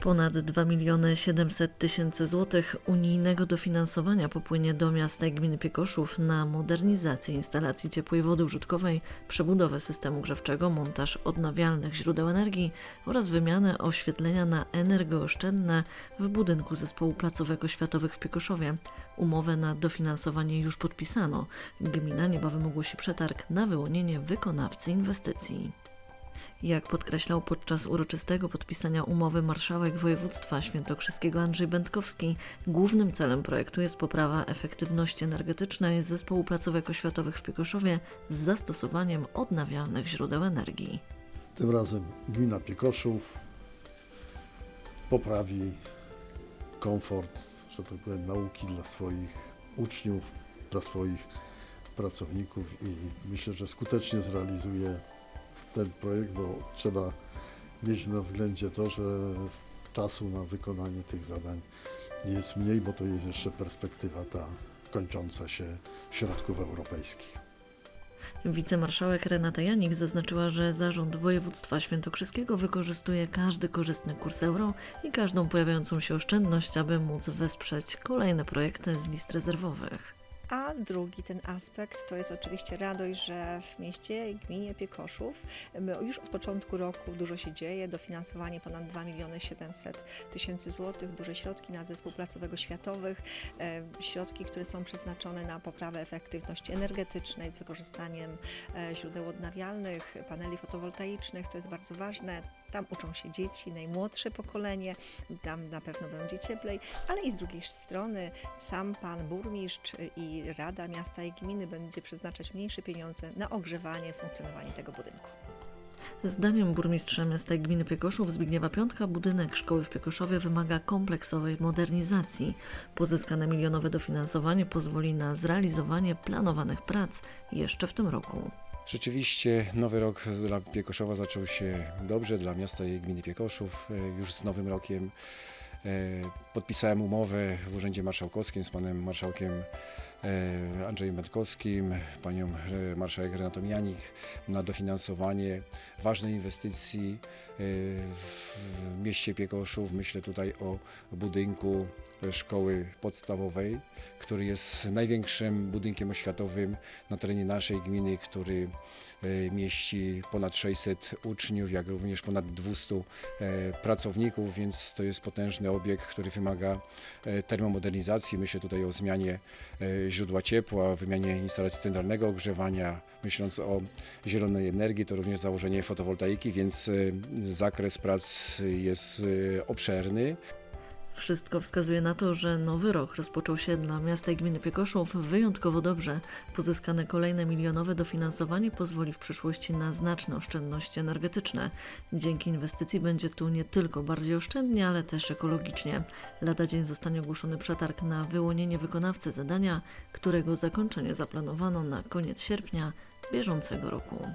Ponad 2 miliony 700 tysięcy złotych unijnego dofinansowania popłynie do miasta i gminy Piekoszów na modernizację instalacji ciepłej wody użytkowej, przebudowę systemu grzewczego, montaż odnawialnych źródeł energii oraz wymianę oświetlenia na energooszczędne w budynku Zespołu Placówek Oświatowych w Piekoszowie. Umowę na dofinansowanie już podpisano. Gmina niebawem ogłosi przetarg na wyłonienie wykonawcy inwestycji. Jak podkreślał podczas uroczystego podpisania umowy marszałek województwa świętokrzyskiego Andrzej Będkowski, głównym celem projektu jest poprawa efektywności energetycznej zespołu placówek oświatowych w Piekoszowie z zastosowaniem odnawialnych źródeł energii. Tym razem gmina Piekoszów poprawi komfort, że tak powiem, nauki dla swoich uczniów, dla swoich pracowników i myślę, że skutecznie zrealizuje ten projekt, bo trzeba mieć na względzie to, że czasu na wykonanie tych zadań jest mniej, bo to jest jeszcze perspektywa ta kończąca się środków europejskich. Wicemarszałek Renata Janik zaznaczyła, że zarząd województwa świętokrzyskiego wykorzystuje każdy korzystny kurs euro i każdą pojawiającą się oszczędność, aby móc wesprzeć kolejne projekty z list rezerwowych. A drugi ten aspekt to jest oczywiście radość, że w mieście i gminie Piekoszów już od początku roku dużo się dzieje, dofinansowanie ponad 2 miliony 700 tysięcy złotych, duże środki na zespół placówek oświatowych, e, środki, które są przeznaczone na poprawę efektywności energetycznej z wykorzystaniem e, źródeł odnawialnych, paneli fotowoltaicznych, to jest bardzo ważne. Tam uczą się dzieci, najmłodsze pokolenie, tam na pewno będzie cieplej, ale i z drugiej strony sam pan burmistrz i Rada Miasta i Gminy będzie przeznaczać mniejsze pieniądze na ogrzewanie, funkcjonowanie tego budynku. Zdaniem burmistrza miasta i gminy Piekoszów Zbigniewa Piątka budynek szkoły w Piekoszowie wymaga kompleksowej modernizacji. Pozyskane milionowe dofinansowanie pozwoli na zrealizowanie planowanych prac jeszcze w tym roku. Rzeczywiście nowy rok dla Piekoszowa zaczął się dobrze, dla miasta i gminy Piekoszów. E, Już z nowym rokiem e, podpisałem umowę w Urzędzie Marszałkowskim z panem marszałkiem Andrzejem Będkowskim, panią e, marszałek Renatą Janik na dofinansowanie ważnej inwestycji e, w mieście Piekoszów. Myślę tutaj o budynku szkoły podstawowej, który jest największym budynkiem oświatowym na terenie naszej gminy, który e, mieści ponad 600 uczniów, jak również ponad 200 e, pracowników, więc to jest potężny obiekt, który wymaga e, termomodernizacji. Myślę tutaj o zmianie e, źródła ciepła, wymianie instalacji centralnego ogrzewania. Myśląc o zielonej energii, to również założenie fotowoltaiki, więc e, zakres prac jest e, obszerny. Wszystko wskazuje na to, że nowy rok rozpoczął się dla miasta i gminy Piekoszów wyjątkowo dobrze. Pozyskane kolejne milionowe dofinansowanie pozwoli w przyszłości na znaczne oszczędności energetyczne. Dzięki inwestycji będzie tu nie tylko bardziej oszczędnie, ale też ekologicznie. Lada dzień zostanie ogłoszony przetarg na wyłonienie wykonawcy zadania, którego zakończenie zaplanowano na koniec sierpnia bieżącego roku.